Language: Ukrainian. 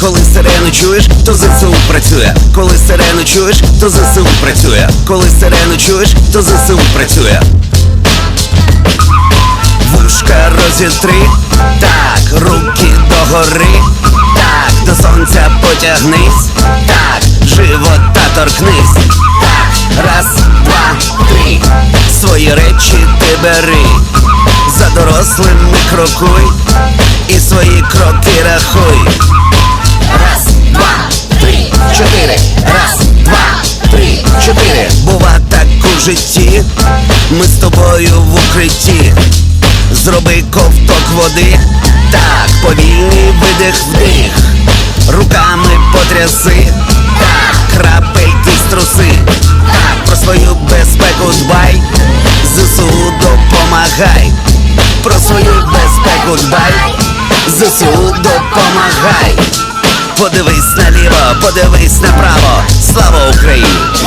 Коли сирену чуєш, то ЗСУ працює. Коли сирену чуєш, то ЗСУ працює. Коли сирену чуєш, то ЗСУ працює. Вушка розітри, так, руки догори, так, до сонця потягнись, так, живота торкнись, так, раз, два, три. Свої речі ти бери дорослими крокуй, і свої кроки рахуй. Раз, два, три, чотири, раз, два, три, чотири. Бува так у житті, ми з тобою в укритті. Зроби ковток води, так, повільний видих вдих, руками потряси, так, крапельки струси, так, про свою безпеку дбай, ЗСУ допомагай, про свою безпеку дбай, ЗСУ допомагай. Подивись наліво, подивись направо, слава Україні!